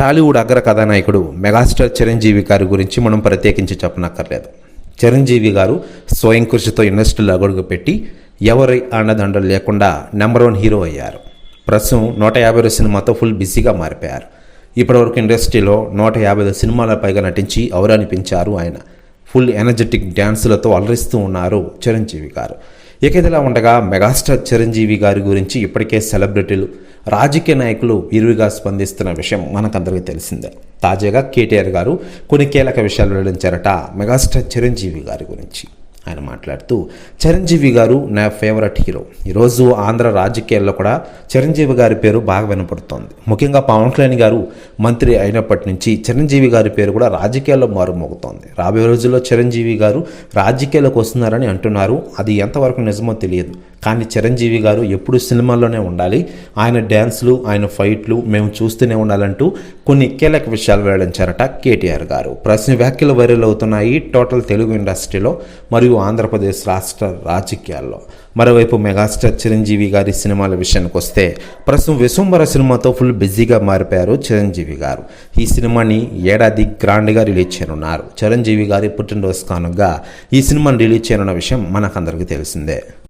టాలీవుడ్ అగ్ర కథానాయకుడు మెగాస్టార్ చిరంజీవి గారి గురించి మనం ప్రత్యేకించి చెప్పనక్కర్లేదు. చిరంజీవి గారు స్వయం కృషితో ఇండస్ట్రీలో అడుగు పెట్టి ఎవరి అండదండలు లేకుండా నెంబర్ వన్ హీరో అయ్యారు. ప్రస్తుతం నూట యాభై రెండు సినిమాతో ఫుల్ బిజీగా మారిపోయారు. ఇప్పటివరకు ఇండస్ట్రీలో నూట యాభై ఐదు సినిమాల పైగా నటించి అవరానిపించారు ఆయన. ఫుల్ ఎనర్జెటిక్ డ్యాన్సులతో అలరిస్తూ ఉన్నారు చిరంజీవి గారు. ఇక ఇదిలా ఉండగా మెగాస్టార్ చిరంజీవి గారి గురించి ఇప్పటికే సెలబ్రిటీలు రాజకీయ నాయకులు విరివిగా స్పందిస్తున్న విషయం మనకందరికీ తెలిసిందే. తాజాగా కేటీఆర్ గారు కొన్ని కీలక విషయాలు వెల్లడించారట మెగాస్టార్ చిరంజీవి గారి గురించి. ఆయన మాట్లాడుతూ చిరంజీవి గారు నా ఫేవరెట్ హీరో ఈరోజు ఆంధ్ర రాజకీయాల్లో కూడా చిరంజీవి గారి పేరు బాగా వినపడుతోంది. ముఖ్యంగా పవన్ కళ్యాణ్ గారు మంత్రి అయినప్పటి నుంచి చిరంజీవి గారి పేరు కూడా రాజకీయాల్లో మారుమోగుతోంది. రాబోయే రోజుల్లో చిరంజీవి గారు రాజకీయాల్లోకి వస్తున్నారని అంటున్నారు. అది ఎంతవరకు నిజమో తెలియదు. కానీ చిరంజీవి గారు ఎప్పుడు సినిమాల్లోనే ఉండాలి. ఆయన డ్యాన్స్లు ఆయన ఫైట్లు మేము చూస్తూనే ఉండాలంటూ కొన్ని కీలక విషయాలు వెల్లడించారట కేటీఆర్ గారు. ప్రశ్న వ్యాఖ్యలు వైరల్ అవుతున్నాయి టోటల్ తెలుగు ఇండస్ట్రీలో మరియు ఆంధ్రప్రదేశ్ రాష్ట్ర రాజకీయాల్లో. మరోవైపు మెగాస్టార్ చిరంజీవి గారి సినిమాల విషయానికి వస్తే ప్రస్తుతం విశ్వంబర సినిమాతో ఫుల్ బిజీగా మారిపోయారు చిరంజీవి గారు. ఈ సినిమాని ఏడాది గ్రాండ్గా రిలీజ్ చేయనున్నారు. చిరంజీవి గారి పుట్టినరోజు కానుగా ఈ సినిమాని రిలీజ్ చేయనున్న విషయం మనకందరికీ తెలిసిందే.